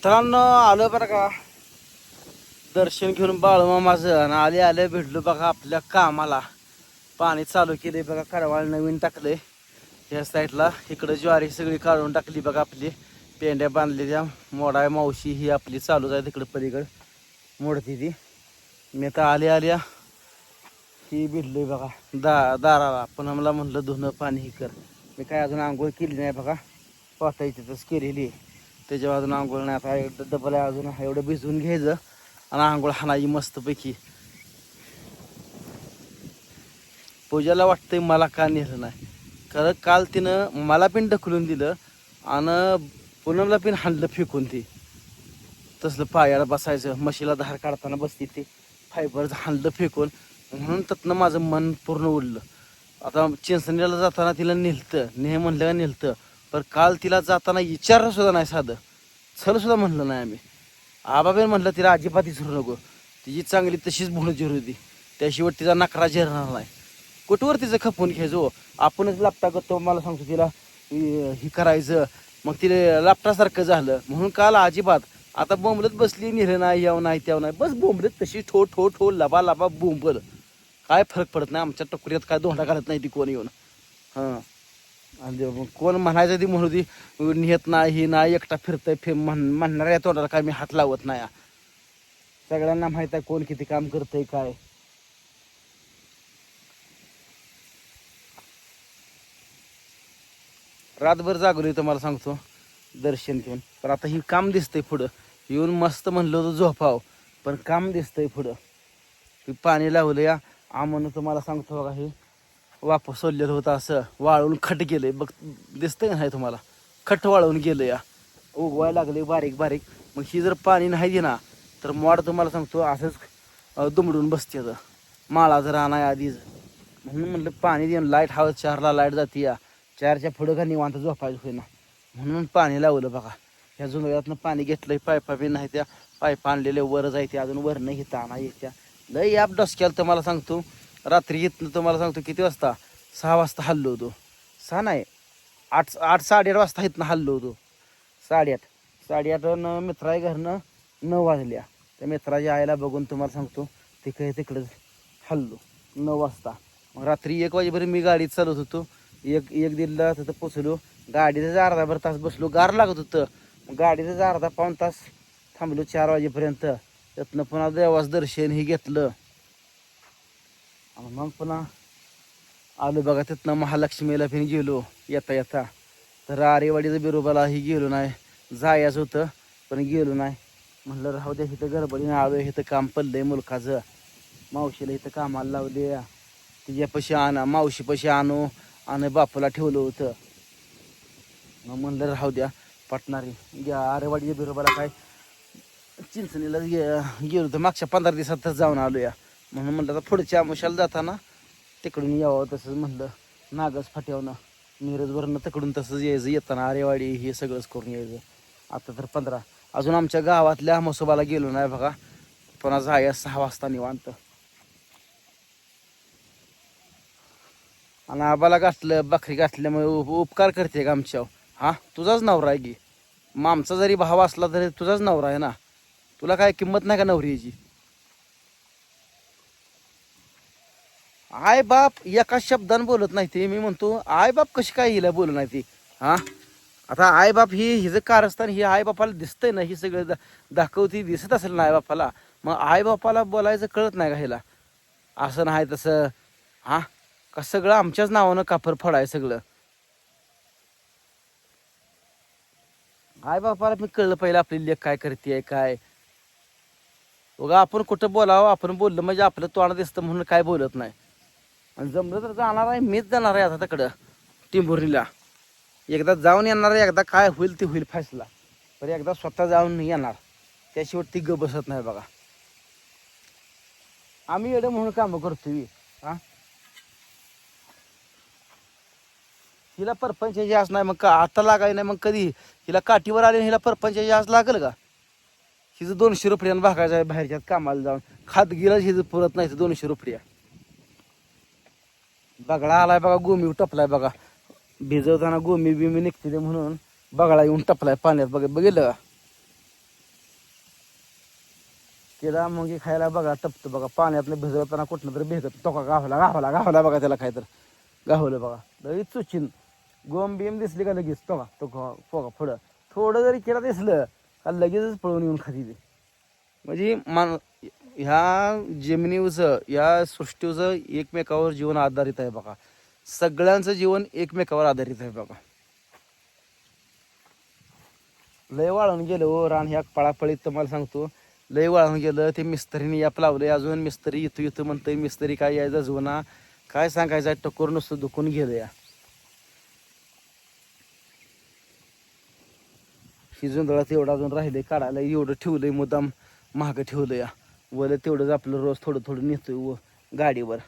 मित्रांनो आलं बरं का? दर्शन घेऊन बाळूमामाचं आणि आले आले भेटलो बघा आपल्या कामाला. पाणी चालू केले बघा कडवाळ नवीन टाकले या साईडला इकडं ज्वारी सगळी काढून टाकली बघा आपली. पेंड्या बांधलेल्या मोडा मावशी ही आपली चालूच आहे तिकडं पलीकडं. मोडती ती. मी तर आले आल्या ही भिडलोय बघा दा दाराला. पण मला म्हणलं धुणं पाणी ही कर. मी काय अजून आंघोळ केली नाही बघा. पातायची तसं केलेली आहे. त्याच्या अजून आंघोळ नाही. आता एकदा डबल आहे अजून. एवढं भिजवून घ्यायचं. आणि आंघोळ हाणायची मस्तपैकी. पूजाला वाटतंय मला का नेलं नाही. खरं काल तिनं मला पण ढकलून दिलं आणि पूनमला पण हाणलं फेकून ती. तसलं पायाला बसायचं. म्हशीला धार काढताना बसती ते. फायबर हाणलं फेकून. म्हणून त्यातनं माझं मन पूर्ण उडलं. आता चिंचणीला जाताना तिला नेलतं. नेह म्हणलं नेलतं? पण काल तिला जाताना विचारलं सुद्धा नाही साधं. चल सुद्धा म्हणलं नाही आम्ही. आबाबेन म्हटलं तिला अजिबात विसरू नको. तिची चांगली तशीच म्हणून जरुरी होती त्याशिवाय तिचा नकरा जिरणार नाही. कुठवर तिचं खपून घ्यायचो हो? आपणच लापटा करतो. मला सांगतो तिला हे करायचं. मग तिला लापटासारखं झालं. म्हणून काल अजिबात आता बोंबलत बसली निर नाही याव नाही त्याव नाही. बस बोंबलत तशी ठो ठो ठो लबा लबा बोंबल. काय फरक पडत नाही. आमच्या टकुऱ्यात काय दोंडा घालत नाही ती कोण येऊन. हां. आणि कोण म्हणायचं ती म्हणू ती नेत नाही ही नाही एकटा फिरतंय फिर म्हण म्हणणाऱ्या तोंडाला काय मी हात लावत नाही. सगळ्यांना माहीत आहे कोण किती काम करतंय काय. रातभर जागलोय तुम्हाला सांगतो दर्शन घेऊन. पण आता ही काम दिसतंय पुढं. येऊन मस्त म्हणलं होतं झोपाव पण काम दिसतंय पुढं. पाणी लावलं या आम्हाला तुम्हाला सांगतो बघा हे. वापस सोडलेलं होतं असं. वाळून खट गेलंय. बघ दिसतंय का नाही तुम्हाला? खट वाळून गेलं या. उगवायला लागले बारीक बारीक. मग ही जर पाणी नाही दिना तर मोड तुम्हाला सांगतो असंच दुमडून बसते माळा जर आणाय आधीच. म्हणून म्हटलं पाणी देऊन लाइट हवं चारला लाइट जाते या. चारच्या पुढं का निवांत झोपायचं होईना. म्हणून पाणी लावलं बघा. ह्या जुनव्यातनं पाणी घेतलंय पायपा बी नाही त्या पायप आणलेले वर जायते अजून वर नाही घेता आणा येत्या. लय ॲप तर मला सांगतो रात्री येत तुम्हाला सांगतो किती वाजता? सहा वाजता हल्लो होतो. सहा नाही आठ आठ साडेआठ वाजता इथनं हल्लो होतो. साडेआठ साडेआठ न मित्रा घरनं नऊ वाजल्या. त्या मित्राच्या आईला बघून तुम्हाला सांगतो तिकडे तिकडं हल्लो. नऊ वाजता. मग रात्री एक वाजेपर्यंत मी गाडी चालवत होतो. एक एक दिल्ला तिथं पोचलो. गाडीचं अर्धा तास बसलो. गार लागत होतं. मग गाडीचं अर्धा पाऊण तास थांबलो चार वाजेपर्यंत. त्यातनं पुन्हा देवास दर्शन हे घेतलं. आणि मग पुन्हा आलो बघा तिथनं महालक्ष्मीला पण गेलो. येता येता. तर आरेवाडीचं बिरोबालाही गेलो नाही. जायचं होतं पण गेलो नाही. म्हणलं राहू द्या इथं गडबडीने आलो इथं काम पडलंय मुलकाचं मावशीला इथं कामाला लावले. तिच्यापाशी आणा मावशीपाशी आणू. आणि बापूला ठेवलं होतं. मग म्हणलं राहू द्या पटणारी घ्या आरेवाडीच्या बिरोबाला काय? चिंचणीला गे- गेलो होतं. मागच्या पंधरा दिवसात जाऊन आलो या. म्हणून म्हणलं आता पुढच्या आमुशाला जाताना तिकडून यावं तसंच म्हणलं. नागस फाट्यावनं मिरजवरनं तिकडून तसंच यायचं येताना आरेवाडी हे सगळंच करून यायचं. आता तर पंधरा. अजून आमच्या गावातल्या म्हसोबाला गेलो नाही बघा. पण आज आहे सहा वाजता निवांत. आणि आबाला घातलं बकरी घातल्यामुळे उप- उपकार करते का आमच्या हा? तुझाच नवरा आहे की? मग आमचा जरी भाव असला तरी तुझाच नवरा आहे ना? तुला काय किंमत नाही का नवरीची आय बाप एका शब्दानं बोलत नाही ते. मी म्हणतो आय बाप कशी काय हिला बोलत नाही ती? हा? आता आई बाप ही हिचं कारस्थान ही आई बापाला दिसतंय ना ही सगळं दा- दाखवती दिसत असेल ना आई बापाला मग आई बापाला बोलायचं कळत नाही का हिला? असं नाही तसं. हा? का सगळं आमच्याच नावानं कापर फडाय सगळं? आई बापाला मी कळलं पहिलं आपली लेख काय करते काय? बघा आपण कुठं बोलावं आपण बोललं म्हणजे आपलं तोंड दिसतं म्हणून काय बोलत नाही. आणि जमलं तर जाणार आहे मीच जाणार आहे आता तिकडं टिंबुरीला. एकदा जाऊन येणार आहे एकदा काय होईल ते होईल फैसला पण एकदा स्वतः जाऊन येणार. त्याशिवाय ती ग बसत नाही बघा. आम्ही एवढं म्हणून कामं करतो हा? हिला परपंचाची आस नाही मग का आता लागाय नाही मग कधी? हिला काठीवर आले हिला परपंचाची आस लागल का? हिचं दोनशे रुपयानं भागायचं आहे बाहेरच्यात कामाला जाऊन. खात गेलं हिचं पुरत नाही दोनशे रुपया. बगळा आलाय बघा गोमी टपलाय बघा. भिजवताना गोमी बिमी निघते म्हणून बगळा येऊन टपलाय पाण्यात. बघ बघितलं केला मग खायला बघा टपतो बघा. पाण्यातलं भिजवताना कुठनं तरी भेगत तो का गावला गावला गावला बघा त्याला काय तर गावलं बघा. लगेच चुचिन. गोम बिम दिसली का लगेच? तो का तो का पोका पुढं. थोडं जरी केला दिसलं का लगेचच पळून येऊन खाती ते. म्हणजे मान ह्या जमिनीचं या सृष्टीचं एकमेकावर जीवन आधारित आहे बघा. सगळ्यांचं जीवन एकमेकावर आधारित आहे बघा. लय वाळून गेलं हो रान ह्या पळापळीत तुम्हाला सांगतो. लय वाळून गेलं ते मिस्त्रीने याप लावले अजून. मिस्त्री इथं इथं म्हणतंय मिस्त्री काय यायचा जुना? काय सांगायचं? टकोर नुसतं दुखून गेलं या. ही जुंदळात एवढं अजून राहिले काढायला एवढं ठेवलंय मुद्दाम महाग ठेवलं या. वलं तेवढंच आपलं रोज थोडं थोडं नेतोय व गाडीवर.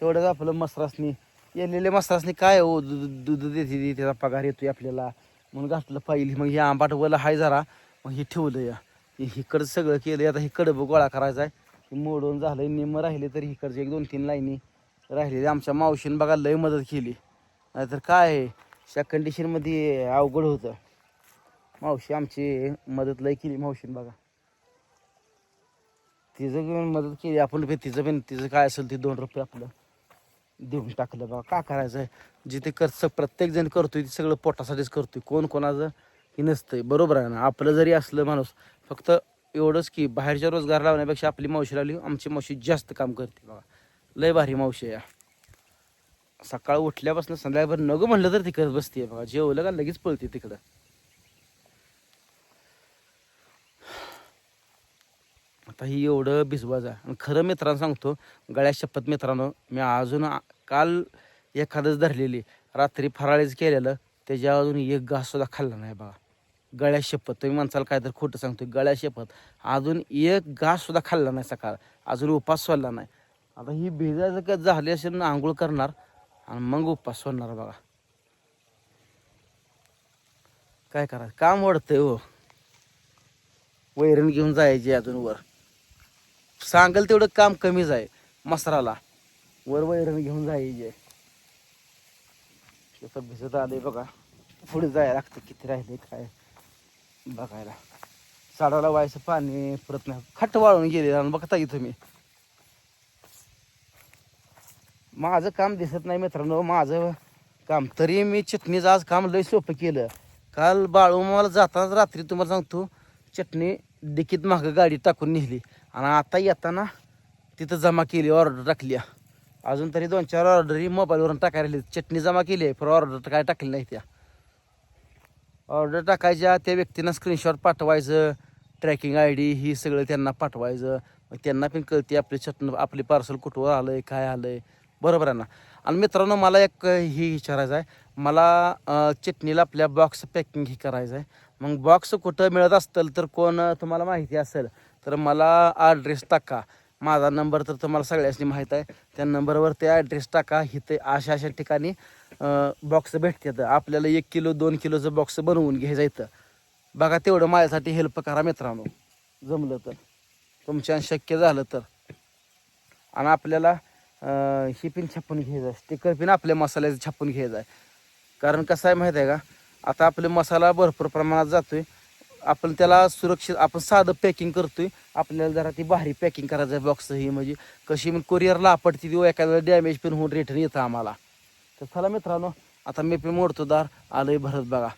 तेवढंच आपलं मसरासनी येलेले मसरासनी काय हो दूध दूध देते त्याचा पगार येतोय आपल्याला. म्हणून घातलं पाहिजे मग हे आंबाट वलं हाय जरा. मग हे ठेवलं या हिकडं इकडं सगळं केलं आता इकडं गोळा करायचा आहे मोडून झालं निम्म राहिले तरी हिकडचे एक दोन तीन लाईनी राहिलेली. आमच्या मावशीनं बघा लय मदत केली. नाहीतर काय? आहे, अशा कंडिशनमध्ये अवघड होतं. मावशी आमची मदत लय केली मावशीनं बघा. तिचं घेऊन मदत केली. आपण बी तिचं पण तिचं काय असेल ते दोन रुपये आपलं देऊन टाकलं बा. का करायचं आहे जिथे खर्च प्रत्येक जण करतोय ते सगळं पोटासाठीच करतोय. कोण कोणाचं हे नसतंय. बरोबर आहे ना? आपलं जरी असलं माणूस फक्त एवढंच की बाहेरच्या रोजगार लावण्यापेक्षा आपली मावशी लावली आमची मावशी जास्त काम करते बघा. लय भारी मावशी आहे. या सकाळ उठल्यापासून संध्याकाळभर नगं म्हणलं तर ती करत बसते बघा. जेवलं का लगेच पळते तिकडं. आता ही एवढं भिजवायचं आहे आणि खरं मित्रांनो सांगतो गळ्या शपथ मित्रांनो मी अजून काल एखादंच धरलेली रात्री फराळीच केलेलं त्याच्या अजून एक घास सुद्धा खाल्ला नाही बघा. गळ्या शपथ. तुम्ही माणसाला काय तर खोटं सांगतो गळ्या शपथ. अजून एक घास सुद्धा खाल्ला नाही सकाळ. अजून उपास सोडला नाही. आता ही भिजायचं का झाली असेल ना आंघोळ करणार आणि मग उपास सोडणार बघा. काय करायचं? काम वाढतंय हो. वैरण घेऊन जायचे अजून वर. सांगल तेवढं काम कमीच आहे. मसराला. वर वैरण घेऊन जायचे शेतात भिजत आले बघा. पुढे जायला लागतं किती राहिले काय. बघायला. साडाला व्हायचं पाणी परत नाही. खट्ट वाळून गेले आणि बघता इथं मी. माझं काम दिसत नाही मित्रांनो. माझं काम तरी मी चटणीचं आज काम लय सोपं केलं. काल बाळू मला जाताना रात्री तुम्हाला सांगतो चटणी डिकीत मागं गाडी टाकून नेली. आणि आता येताना तिथं जमा केली ऑर्डर टाकली. अजून तरी दोन चार ऑर्डरी मोबाईलवरून टाकायला चटणी जमा केली आहे पण ऑर्डर काय टाकली नाही त्या. ऑर्डर टाकायच्या त्या व्यक्तींना स्क्रीनशॉट पाठवायचं ट्रॅकिंग आय डी ही सगळं त्यांना पाठवायचं. मग त्यांना पण कळते आपली चटणं आपले पार्सल कुठवर आलं आहे काय आलं आहे बरोबर आहे ना? आणि मित्रांनो मला एक ही विचारायचं आहे. मला चटणीला आपल्या बॉक्स पॅकिंग ही करायचं आहे. मग बॉक्स कुठं मिळत असतील तर कोण तुम्हाला माहिती असेल. तर मला ॲड्रेस टाका. माझा नंबर तर तुम्हाला सगळ्यांनी माहीत आहे. त्या नंबरवर ते ॲड्रेस टाका. इथे अशा अशा ठिकाणी बॉक्स भेटतात. आपल्याला एक किलो दोन किलोचं बॉक्स बनवून घ्यायचं इथं. बघा तेवढं माझ्यासाठी हेल्प करा मित्रांनो. जमलं तर. तुमच्या शक्य झालं तर. आणि आपल्याला ही पिन छापून घ्यायचं आहे. स्टिकर पिन आपल्या मसाल्याचं छापून घ्यायचं आहे. कारण कसं आहे माहीत आहे का? आता आपले मसाला भरपूर प्रमाणात जातो आहे आपण त्याला सुरक्षित आपण साधं पॅकिंग करतोय. आपल्याला जरा ती भारी पॅकिंग करायचं आहे बॉक्स ही म्हणजे कशी मग कोरिअरला आपटती ती एखाद्या डॅमेज पण होऊन रिटर्न येतं आम्हाला. तर चला मित्रांनो आता मी पण मोडतो दार आलंय भरत बघा.